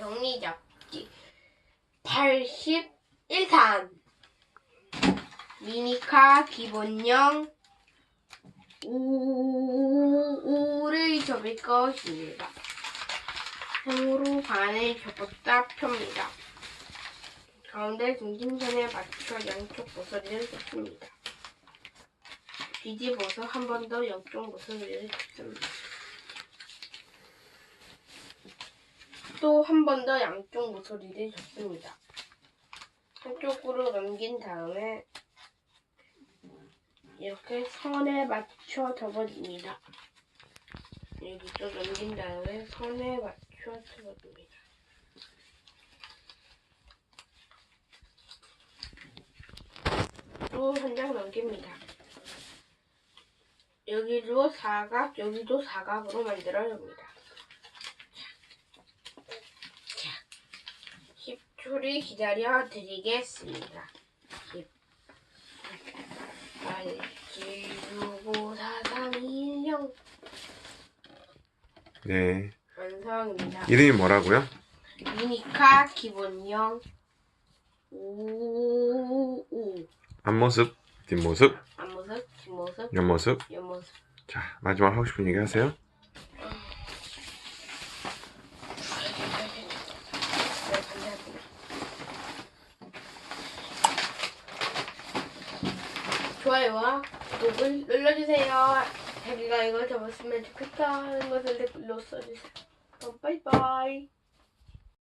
정리잡기 81탄 미니카 기본형 5를 접을 것입니다. 행으로 반을 접었다 펴니다. 가운데 중심선에 맞춰 양쪽 모서리를 접습니다. 뒤집어서 한 번 더 양쪽 모서리를 접습니다. 또 한 번 더 양쪽 모서리를 접습니다. 한쪽으로 넘긴 다음에 이렇게 선에 맞춰 접어줍니다. 여기 또 넘긴 다음에 선에 맞춰 접어줍니다. 또 한 장 넘깁니다. 여기도 사각, 여기도 사각으로 만들어줍니다. 10초를 기다려 드리겠습니다. 10, 8, 7, 6, 5, 4, 3, 2, 1, 0 네. 완성입니다. 이름이 뭐라고요? 미니카 기본형 5, 5 앞모습, 뒷모습, 앞모습, 뒷모습, 옆모습. 옆모습 자, 마지막 하고 싶은 얘기 하세요. 네, 감사합니다. 좋아요와 구독을 눌러주세요. 자기가 이걸 접었으면 좋겠다 하는 것을 댓글로 써주세요. 빠이빠이.